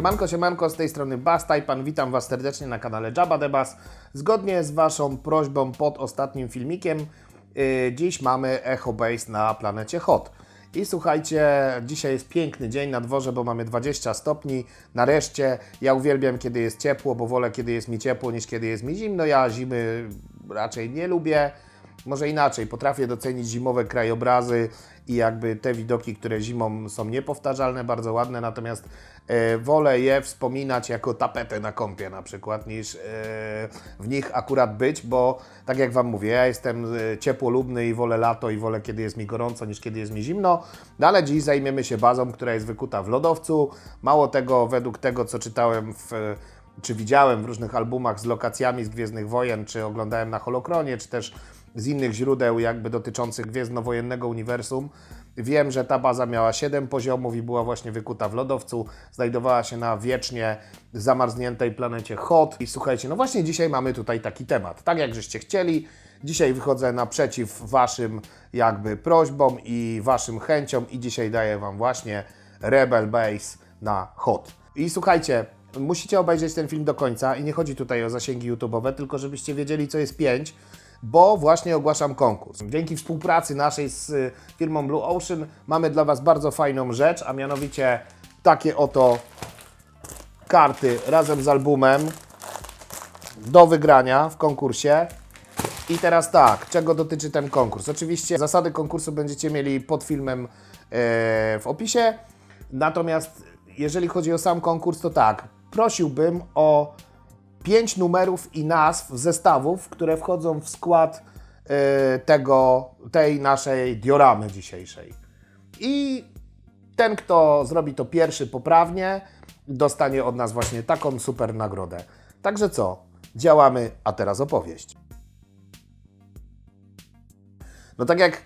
Siemanko, siemanko, z tej strony Bas Tajpan, witam Was serdecznie na kanale Jabba the. Zgodnie z Waszą prośbą pod ostatnim filmikiem, yy, dziś mamy Echo Base na planecie Hot. I słuchajcie, dzisiaj jest piękny dzień na dworze, bo mamy 20 stopni. Nareszcie, ja uwielbiam kiedy jest ciepło, bo wolę kiedy jest mi ciepło niż kiedy jest mi zimno. Ja zimy raczej nie lubię. Może inaczej, potrafię docenić zimowe krajobrazy i jakby te widoki, które zimą są niepowtarzalne, bardzo ładne, natomiast e, wolę je wspominać jako tapetę na kąpie na przykład, niż e, w nich akurat być, bo tak jak Wam mówię, ja jestem e, ciepłolubny i wolę lato i wolę kiedy jest mi gorąco niż kiedy jest mi zimno, no ale dziś zajmiemy się bazą, która jest wykuta w lodowcu. Mało tego, według tego co czytałem w czy widziałem w różnych albumach z lokacjami z Gwiezdnych Wojen, czy oglądałem na Holokronie, czy też z innych źródeł jakby dotyczących gwiezdnowojennego uniwersum. Wiem, że ta baza miała 7 poziomów i była właśnie wykuta w lodowcu. Znajdowała się na wiecznie zamarzniętej planecie Hot. I słuchajcie, no właśnie dzisiaj mamy tutaj taki temat. Tak jak żeście chcieli, dzisiaj wychodzę naprzeciw Waszym jakby prośbom i Waszym chęciom i dzisiaj daję Wam właśnie Rebel Base na Hot. I słuchajcie, musicie obejrzeć ten film do końca i nie chodzi tutaj o zasięgi YouTube'owe, tylko żebyście wiedzieli, co jest 5, bo właśnie ogłaszam konkurs. Dzięki współpracy naszej z y, firmą Blue Ocean mamy dla Was bardzo fajną rzecz, a mianowicie takie oto karty razem z albumem do wygrania w konkursie. I teraz tak, czego dotyczy ten konkurs? Oczywiście zasady konkursu będziecie mieli pod filmem e, w opisie. Natomiast jeżeli chodzi o sam konkurs, to tak, prosiłbym o pięć numerów i nazw zestawów, które wchodzą w skład e, tego, tej naszej dioramy dzisiejszej. I ten, kto zrobi to pierwszy poprawnie, dostanie od nas właśnie taką super nagrodę. Także co? Działamy, a teraz opowieść. No tak jak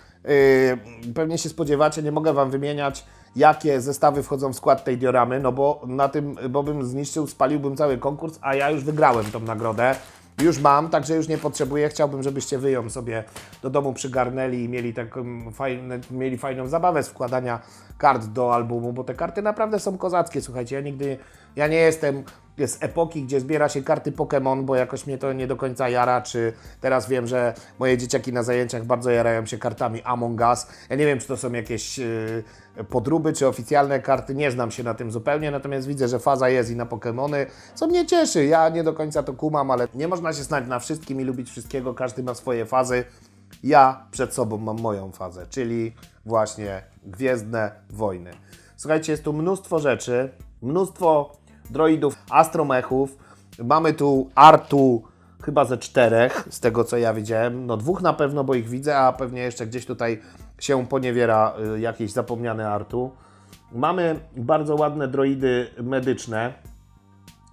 yy, pewnie się spodziewacie, nie mogę Wam wymieniać, jakie zestawy wchodzą w skład tej dioramy, no bo na tym, bo bym zniszczył, spaliłbym cały konkurs, a ja już wygrałem tą nagrodę. Już mam, także już nie potrzebuję. Chciałbym, żebyście wy ją sobie do domu przygarnęli i mieli taką fajne, mieli fajną zabawę z wkładania kart do albumu, bo te karty naprawdę są kozackie. Słuchajcie, ja nigdy, ja nie jestem z epoki, gdzie zbiera się karty Pokémon, bo jakoś mnie to nie do końca jara, czy teraz wiem, że moje dzieciaki na zajęciach bardzo jarają się kartami Among Us. Ja nie wiem, czy to są jakieś yy, podróby, czy oficjalne karty, nie znam się na tym zupełnie, natomiast widzę, że faza jest i na Pokémony, co mnie cieszy. Ja nie do końca to kumam, ale nie można się znać na wszystkim i lubić wszystkiego, każdy ma swoje fazy. Ja przed sobą mam moją fazę, czyli właśnie Gwiezdne Wojny. Słuchajcie, jest tu mnóstwo rzeczy, mnóstwo droidów, astromechów. Mamy tu Artu chyba ze czterech, z tego co ja widziałem. No dwóch na pewno, bo ich widzę, a pewnie jeszcze gdzieś tutaj się poniewiera y, jakieś zapomniane Artu. Mamy bardzo ładne droidy medyczne,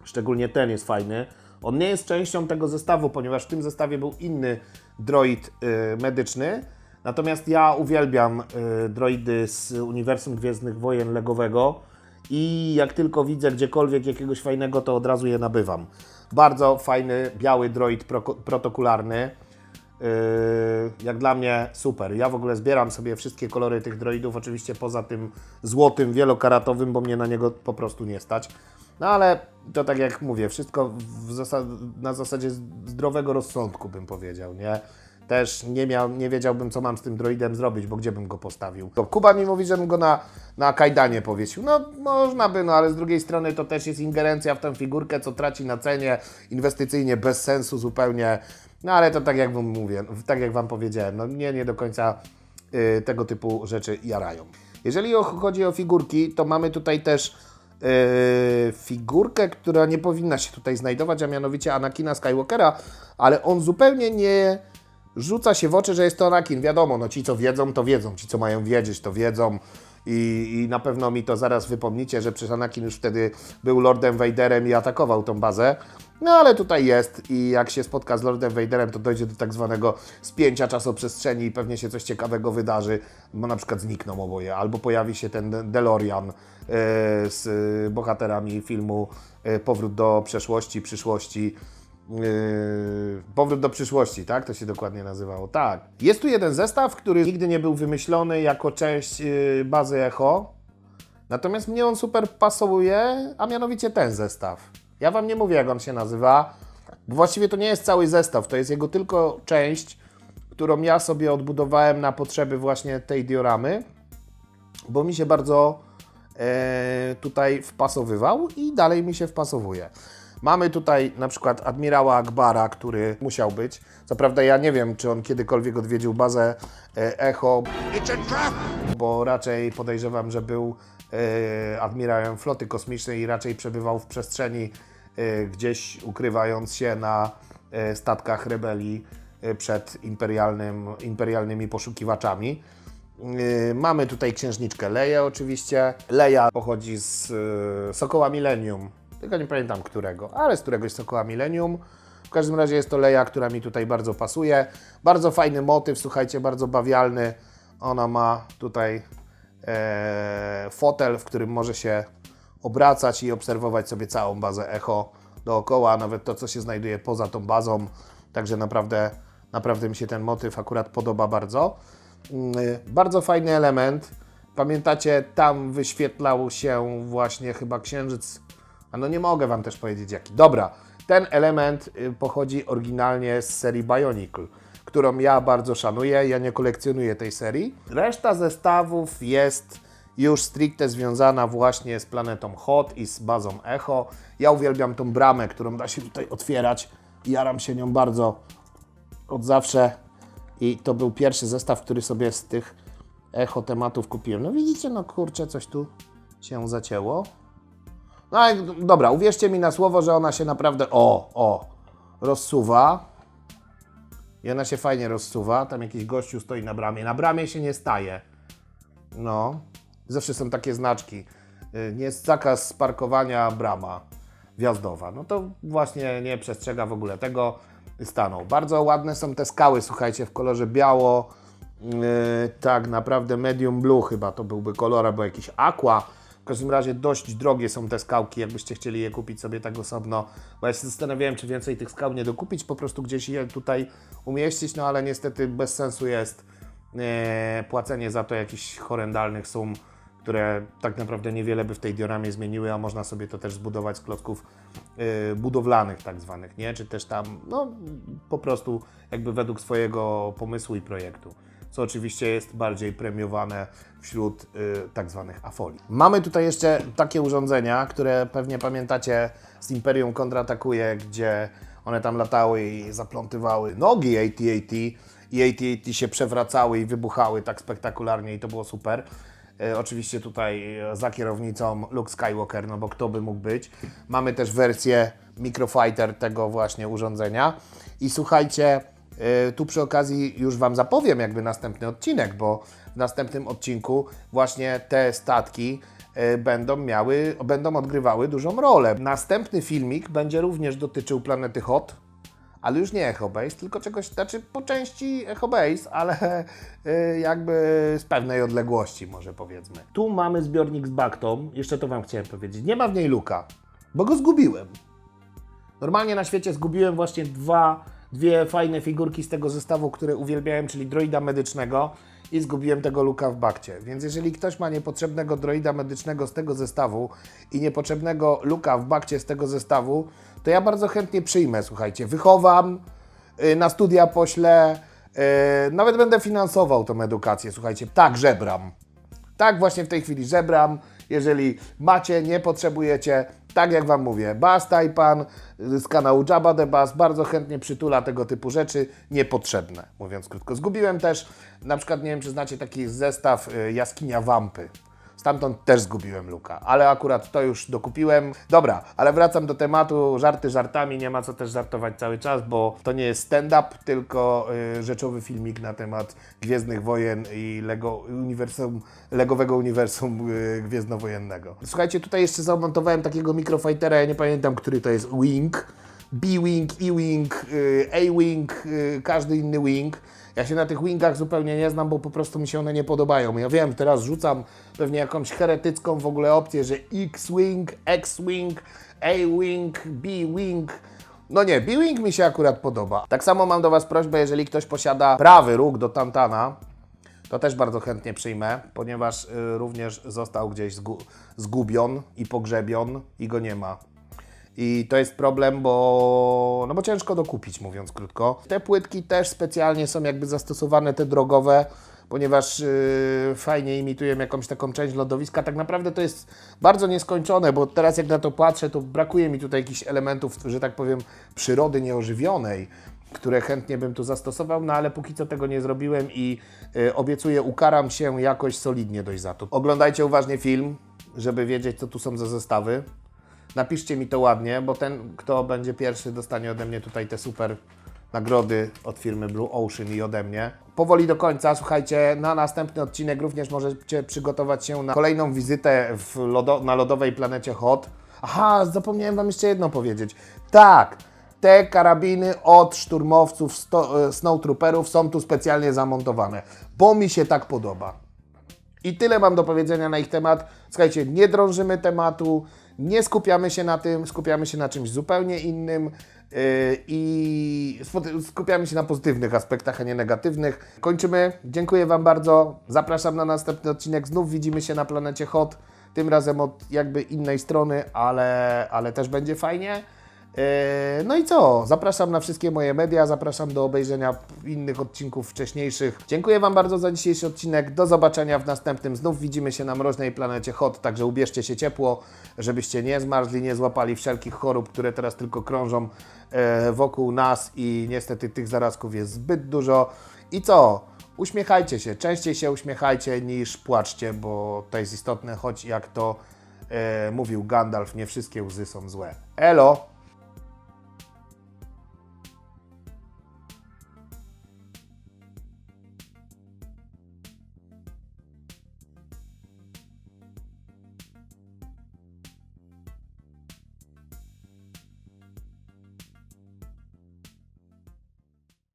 szczególnie ten jest fajny. On nie jest częścią tego zestawu, ponieważ w tym zestawie był inny droid y, medyczny. Natomiast ja uwielbiam y, droidy z uniwersum Gwiezdnych Wojen Legowego i jak tylko widzę gdziekolwiek jakiegoś fajnego, to od razu je nabywam. Bardzo fajny, biały droid pro, protokularny. Yy, jak dla mnie super. Ja w ogóle zbieram sobie wszystkie kolory tych droidów, oczywiście poza tym złotym, wielokaratowym, bo mnie na niego po prostu nie stać. No ale to tak jak mówię, wszystko na zasadzie zdrowego rozsądku bym powiedział, nie? Też nie, miał, nie wiedziałbym, co mam z tym droidem zrobić, bo gdzie bym go postawił. Kuba mi mówi, żebym go na, na kajdanie powiesił. No można by, no ale z drugiej strony to też jest ingerencja w tę figurkę, co traci na cenie, inwestycyjnie bez sensu zupełnie. No ale to tak jak wam mówię, tak jak Wam powiedziałem, no nie, nie do końca y, tego typu rzeczy jarają. Jeżeli chodzi o figurki, to mamy tutaj też y, figurkę, która nie powinna się tutaj znajdować, a mianowicie Anakina Skywalkera, ale on zupełnie nie rzuca się w oczy, że jest to Anakin. Wiadomo, no ci co wiedzą, to wiedzą, ci co mają wiedzieć, to wiedzą. I, I na pewno mi to zaraz wypomnicie, że przecież Anakin już wtedy był Lordem Vaderem i atakował tą bazę. No ale tutaj jest i jak się spotka z Lordem Vaderem, to dojdzie do tak zwanego spięcia czasoprzestrzeni i pewnie się coś ciekawego wydarzy, bo na przykład znikną oboje, albo pojawi się ten DeLorean e, z bohaterami filmu e, Powrót do przeszłości, przyszłości. Yy, powrót do przyszłości, tak? To się dokładnie nazywało. Tak. Jest tu jeden zestaw, który nigdy nie był wymyślony jako część yy, bazy Echo. Natomiast mnie on super pasuje, a mianowicie ten zestaw. Ja Wam nie mówię, jak on się nazywa, bo właściwie to nie jest cały zestaw, to jest jego tylko część, którą ja sobie odbudowałem na potrzeby właśnie tej dioramy, bo mi się bardzo e, tutaj wpasowywał i dalej mi się wpasowuje. Mamy tutaj na przykład admirała Akbara, który musiał być. Co prawda ja nie wiem, czy on kiedykolwiek odwiedził bazę e, Echo, bo raczej podejrzewam, że był e, admirałem floty kosmicznej i raczej przebywał w przestrzeni e, gdzieś ukrywając się na statkach rebelii przed imperialnym, imperialnymi poszukiwaczami. Mamy tutaj księżniczkę Leję oczywiście. Leja pochodzi z Sokoła Millennium, tylko nie pamiętam którego, ale z któregoś Sokoła Millennium. W każdym razie jest to Leja, która mi tutaj bardzo pasuje. Bardzo fajny motyw, słuchajcie, bardzo bawialny. Ona ma tutaj e, fotel, w którym może się obracać i obserwować sobie całą bazę Echo dookoła, nawet to, co się znajduje poza tą bazą. Także naprawdę, naprawdę mi się ten motyw akurat podoba bardzo. Mm, Bardzo fajny element. Pamiętacie, tam wyświetlał się właśnie chyba księżyc. A no nie mogę Wam też powiedzieć jaki. Dobra, ten element y, pochodzi oryginalnie z serii Bionicle, którą ja bardzo szanuję. Ja nie kolekcjonuję tej serii. Reszta zestawów jest już stricte związana właśnie z planetą Hot i z bazą Echo. Ja uwielbiam tą bramę, którą da się tutaj otwierać. Jaram się nią bardzo od zawsze. I to był pierwszy zestaw, który sobie z tych echo tematów kupiłem. No widzicie, no kurczę, coś tu się zacięło. No dobra, uwierzcie mi na słowo, że ona się naprawdę, o, o, rozsuwa. I ona się fajnie rozsuwa. Tam jakiś gościu stoi na bramie. Na bramie się nie staje. No, zawsze są takie znaczki. Y, Nie jest zakaz parkowania brama wjazdowa. No to właśnie nie przestrzega w ogóle tego. Stanął. Bardzo ładne są te skały, słuchajcie, w kolorze biało. Yy, tak, naprawdę medium blue chyba to byłby kolor, albo jakiś aqua. W każdym razie dość drogie są te skałki, jakbyście chcieli je kupić sobie tak osobno. Bo ja się zastanawiałem, czy więcej tych skał nie dokupić, po prostu gdzieś je tutaj umieścić, no ale niestety bez sensu jest e, płacenie za to jakichś horrendalnych sum, które tak naprawdę niewiele by w tej dioramie zmieniły, a można sobie to też zbudować z klocków e, budowlanych tak zwanych, nie? Czy też tam, no po prostu jakby według swojego pomysłu i projektu. Co oczywiście jest bardziej premiowane wśród y, tak zwanych afoli. Mamy tutaj jeszcze takie urządzenia, które pewnie pamiętacie z Imperium kontratakuje, gdzie one tam latały i zaplątywały nogi AT-AT i AT-AT się przewracały i wybuchały tak spektakularnie i to było super. E, Oczywiście tutaj e, za kierownicą Luke Skywalker, no bo kto by mógł być. Mamy też wersję Microfighter tego właśnie urządzenia. I słuchajcie, tu przy okazji już Wam zapowiem jakby następny odcinek, bo w następnym odcinku właśnie te statki e, będą miały, będą odgrywały dużą rolę. Następny filmik będzie również dotyczył planety Hot, ale już nie Echo Base, tylko czegoś, znaczy po części Echo Base, ale y, jakby z pewnej odległości może powiedzmy. Tu mamy zbiornik z Baktą, jeszcze to Wam chciałem powiedzieć. Nie ma w niej luka, bo go zgubiłem. Normalnie na świecie zgubiłem właśnie dwa, dwie fajne figurki z tego zestawu, które uwielbiałem, czyli droida medycznego i zgubiłem tego luka w bakcie. Więc jeżeli ktoś ma niepotrzebnego droida medycznego z tego zestawu i niepotrzebnego luka w bakcie z tego zestawu, to ja bardzo chętnie przyjmę, słuchajcie, wychowam, y, na studia poślę, y, nawet będę finansował tą edukację, słuchajcie, tak żebram. Tak właśnie w tej chwili żebram. Jeżeli macie, nie potrzebujecie, tak jak Wam mówię, Bas Tajpan z kanału Jabba the Bass bardzo chętnie przytula tego typu rzeczy niepotrzebne, mówiąc krótko. Zgubiłem też, na przykład nie wiem, czy znacie taki zestaw y, Jaskinia Wampy. Stamtąd też zgubiłem luka, ale akurat to już dokupiłem. Dobra, ale wracam do tematu. Żarty żartami, nie ma co też żartować cały czas, bo to nie jest stand-up, tylko y, rzeczowy filmik na temat Gwiezdnych Wojen i Lego uniwersum, Legowego uniwersum y, Gwiezdnowojennego. Słuchajcie, tutaj jeszcze zamontowałem takiego mikrofightera, ja nie pamiętam, który to jest Wing. B-Wing, E-Wing, y, A-Wing, y, każdy inny Wing. Ja się na tych wingach zupełnie nie znam, bo po prostu mi się one nie podobają. Ja wiem, teraz rzucam pewnie jakąś heretycką w ogóle opcję, że X-Wing, X-Wing, A-Wing, B-Wing. No nie, B-Wing mi się akurat podoba. Tak samo mam do Was prośbę, jeżeli ktoś posiada prawy róg do Tantana, to też bardzo chętnie przyjmę, ponieważ y, również został gdzieś zgu zgubion i pogrzebion i go nie ma. I to jest problem, bo, no bo ciężko dokupić, mówiąc krótko. Te płytki też specjalnie są jakby zastosowane, te drogowe, ponieważ yy, fajnie imitują jakąś taką część lodowiska. Tak naprawdę to jest bardzo nieskończone, bo teraz jak na to patrzę, to brakuje mi tutaj jakichś elementów, że tak powiem, przyrody nieożywionej, które chętnie bym tu zastosował, no ale póki co tego nie zrobiłem i yy, obiecuję, ukaram się jakoś solidnie dość za to. Oglądajcie uważnie film, żeby wiedzieć, co tu są za zestawy. Napiszcie mi to ładnie, bo ten, kto będzie pierwszy, dostanie ode mnie tutaj te super nagrody od firmy Blue Ocean i ode mnie. Powoli do końca, słuchajcie, na następny odcinek również możecie przygotować się na kolejną wizytę lodo, na lodowej planecie Hot. Aha, zapomniałem Wam jeszcze jedno powiedzieć. Tak, te karabiny od szturmowców e, Snowtrooperów są tu specjalnie zamontowane, bo mi się tak podoba. I tyle mam do powiedzenia na ich temat. Słuchajcie, nie drążymy tematu, nie skupiamy się na tym, skupiamy się na czymś zupełnie innym yy, i skupiamy się na pozytywnych aspektach, a nie negatywnych. Kończymy. Dziękuję Wam bardzo. Zapraszam na następny odcinek. Znów widzimy się na planecie Hot. Tym razem od jakby innej strony, ale, ale też będzie fajnie. Yy, No i co? Zapraszam na wszystkie moje media, zapraszam do obejrzenia innych odcinków wcześniejszych. Dziękuję Wam bardzo za dzisiejszy odcinek. Do zobaczenia w następnym. Znów widzimy się na mroźnej planecie Hot, także ubierzcie się ciepło, żebyście nie zmarzli, nie złapali wszelkich chorób, które teraz tylko krążą e, wokół nas i niestety tych zarazków jest zbyt dużo. I co? Uśmiechajcie się, częściej się uśmiechajcie niż płaczcie, bo to jest istotne, choć jak to e, mówił Gandalf, nie wszystkie łzy są złe. Elo!